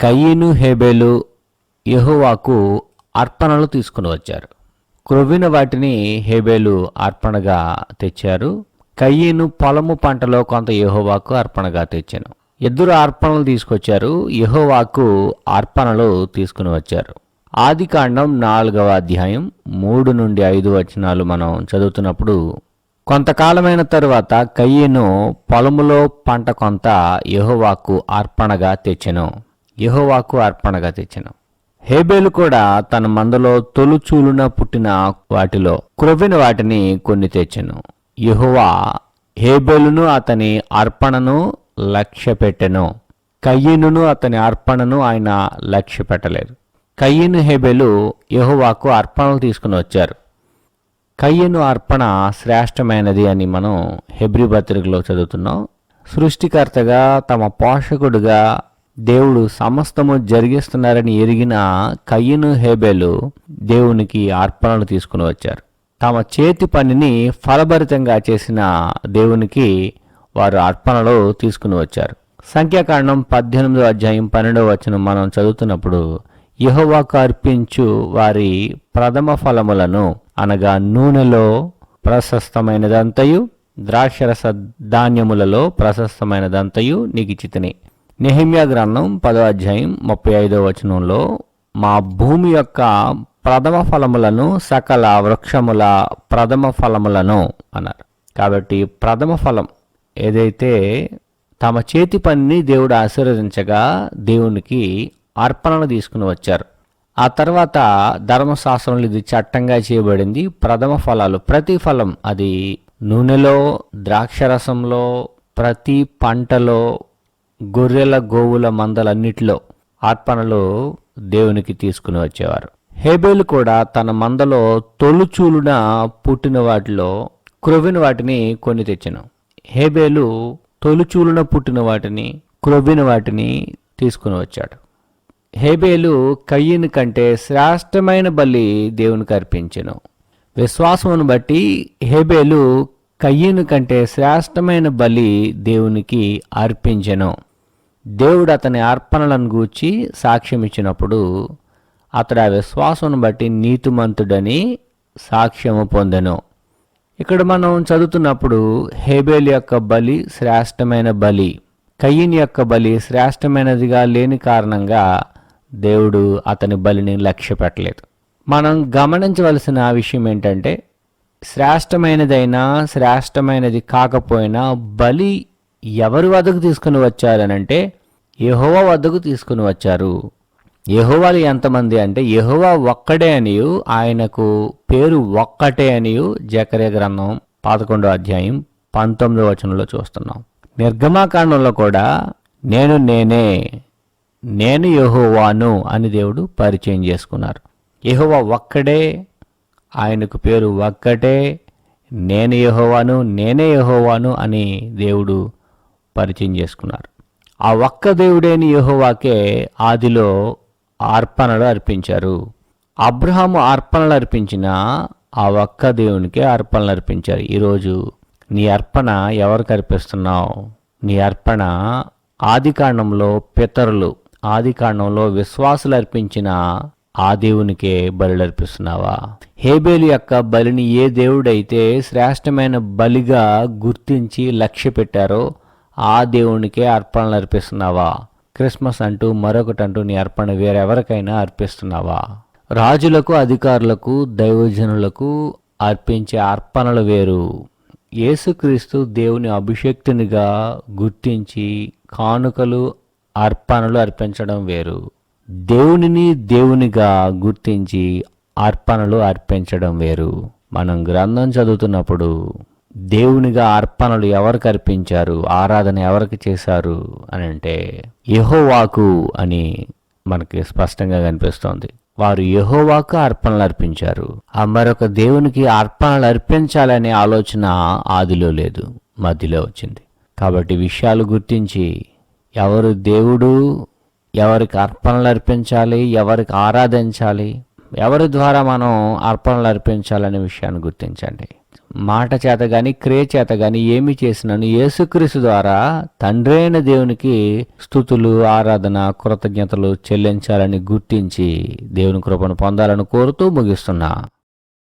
కయ్యను హేబేలు యహోవాకు అర్పణలు తీసుకుని వచ్చారు. క్రొవ్విన వాటిని హేబేలు అర్పణగా తెచ్చారు. కయ్యను పొలము పంటలో కొంత యహోవాకు అర్పణగా తెచ్చాను. ఇద్దరు అర్పణలు తీసుకొచ్చారు. యహోవాకు అర్పణలు తీసుకుని వచ్చారు. ఆది కాండం నాలుగవ అధ్యాయం మూడు నుండి ఐదు వచనాలు మనం చదువుతున్నప్పుడు కొంతకాలమైన తరువాత కయ్యను పొలములో పంట కొంత యహోవాకు అర్పణగా తెచ్చెను. యహోవాకు అర్పణగా తెచ్చెను. హేబేలు కూడా తన మందలో తొలుచూలున పుట్టిన వాటిలో క్రొవ్విన వాటిని కొన్ని తెచ్చెను. యహోవా హేబేలును అతని అర్పణను లక్ష్య పెట్టెను కయ్యనును అతని అర్పణను ఆయన లక్ష్య పెట్టలేదు కయ్యను హేబేలు యహోవాకు అర్పణలు తీసుకుని వచ్చారు. కయ్యను అర్పణ శ్రేష్టమైనది అని మనం హెబ్రి పత్రికలో చదువుతున్నాం. సృష్టికర్తగా తమ పోషకుడుగా దేవుడు సమస్తము జరిగిస్తున్నారని ఎరిగిన కయ్యను హేబేలు దేవునికి అర్పణలు తీసుకుని వచ్చారు. తమ చేతి పనిని ఫలభరితంగా చేసిన దేవునికి వారు అర్పణలు తీసుకుని వచ్చారు. సంఖ్యాకాండం పద్దెనిమిదో అధ్యాయం పన్నెండవ వచనం మనం చదువుతున్నప్పుడు యహోవాకు అర్పించు వారి ప్రథమ ఫలములను అనగా నూనెలో ప్రశస్తమైనదంతయు ద్రాక్షరస ధాన్యములలో ప్రశస్తమైనదంతయు నీకు ఇచ్చితిని. నెహిమ్యా గ్రంథం పదో అధ్యాయం ముప్పై ఐదో వచనంలో మా భూమి యొక్క ప్రథమ ఫలములను సకల వృక్షముల ప్రథమ ఫలములను అన్నారు. కాబట్టి ప్రథమ ఫలం ఏదైతే తమ చేతి పనిని దేవుడు ఆశీర్వదించగా దేవునికి అర్పణను తీసుకుని వచ్చారు. ఆ తర్వాత ధర్మశాస్త్రంలో ఇది చట్టంగా చేయబడింది ప్రథమ ఫలాలు. ప్రతి ఫలం అది నూనెలో ద్రాక్షరసంలో ప్రతి పంటలో గొర్రెల గోవుల మందలన్నిటిలో అర్పణలు దేవునికి తీసుకుని వచ్చేవారు. హేబేలు కూడా తన మందలో తొలుచూలున పుట్టిన వాటిలో క్రొవ్విన వాటిని కొని తెచ్చెను. హేబేలు తొలుచూలున పుట్టిన వాటిని క్రొవ్విన వాటిని తీసుకుని వచ్చాడు. హేబేలు కయ్యను కంటే శ్రేష్టమైన బలి దేవునికి అర్పించెను. విశ్వాసమును బట్టి హేబేలు కయ్యను కంటే శ్రేష్టమైన బలి దేవునికి అర్పించెను. దేవుడు అతని అర్పణలను గూర్చి సాక్ష్యం ఇచ్చినప్పుడు అతడు ఆ విశ్వాసమును బట్టి నీతిమంతుడని సాక్ష్యము పొందెను. ఇక్కడ మనం చదువుతున్నప్పుడు హేబేల్ యొక్క బలి శ్రేష్టమైన బలి కయ్యని యొక్క బలి శ్రేష్టమైనదిగా లేని కారణంగా దేవుడు అతని బలిని లక్ష్య పెట్టలేదు మనం గమనించవలసిన విషయం ఏంటంటే శ్రేష్టమైనదైనా శ్రేష్టమైనది కాకపోయినా బలి ఎవరి వద్దకు తీసుకుని వచ్చారనంటే యహోవా వద్దకు తీసుకుని వచ్చారు. యెహోవాలు ఎంతమంది అంటే యహోవా ఒక్కడే అనియు ఆయనకు పేరు ఒక్కటే అనియు. జకరే గ్రంథం పదకొండో అధ్యాయం పంతొమ్మిదో వచనంలో చూస్తున్నాం. నిర్గమాకాండంలో కూడా నేను నేనే నేను యహోవాను అని దేవుడు పరిచయం చేసుకున్నారు. యహోవా ఒక్కడే ఆయనకు పేరు ఒక్కటే నేను యహోవాను నేనే యహోవాను అని దేవుడు పరిచయం చేసుకున్నారు. ఆ ఒక్క దేవుడేని యహోవాకే ఆదిలో అర్పణలు అర్పించారు. అబ్రహాము అర్పణలు అర్పించిన ఆ ఒక్క దేవునికే అర్పణలు అర్పించారు. ఈరోజు నీ అర్పణ ఎవరికి అర్పిస్తున్నావు? నీ అర్పణ ఆదికాండంలో పితరులు ఆదికాండంలో విశ్వాసులు అర్పించిన ఆ దేవునికే బలులర్పిస్తున్నావా? హేబేలు యొక్క బలిని ఏ దేవుడైతే శ్రేష్టమైన బలిగా గుర్తించి లక్ష్య పెట్టారో ఆ దేవునికే అర్పణలు అర్పిస్తున్నావా క్రిస్మస్ అంటూ మరొకటి అంటూ నీ అర్పణ వేరెవరికైనా అర్పిస్తున్నావా? రాజులకు అధికారులకు దైవజనులకు అర్పించే అర్పణలు వేరు. యేసుక్రీస్తు దేవుని అభిషక్తునిగా గుర్తించి కానుకలు అర్పణలు అర్పించడం వేరు. దేవునిని దేవునిగా గుర్తించి అర్పణలు అర్పించడం వేరు. మనం గ్రంథం చదువుతున్నప్పుడు దేవునిగా అర్పణలు ఎవరికి అర్పించారు? ఆరాధన ఎవరికి చేశారు? అని అంటే యహోవాకు అని మనకి స్పష్టంగా కనిపిస్తోంది. వారు యహోవాకు అర్పణలు అర్పించారు. ఆ మరొక దేవునికి అర్పణలు అర్పించాలనే ఆలోచన ఆదిలో లేదు మధ్యలో వచ్చింది. కాబట్టి విషయాలు గుర్తించి ఎవరు దేవుడు ఎవరికి అర్పణలు అర్పించాలి ఎవరికి ఆరాధించాలి ఎవరి ద్వారా మనం అర్పణలు అర్పించాలనే విషయాన్ని గుర్తించండి. మాట చేత కానీ క్రియ చేత కానీ ఏమి చేసినాను యేసుక్రీస్తు ద్వారా తండ్రి అయిన దేవునికి స్థుతులు ఆరాధన కృతజ్ఞతలు చెల్లించాలని గుర్తించి దేవుని కృపను పొందాలని కోరుతూ ముగిస్తున్నా.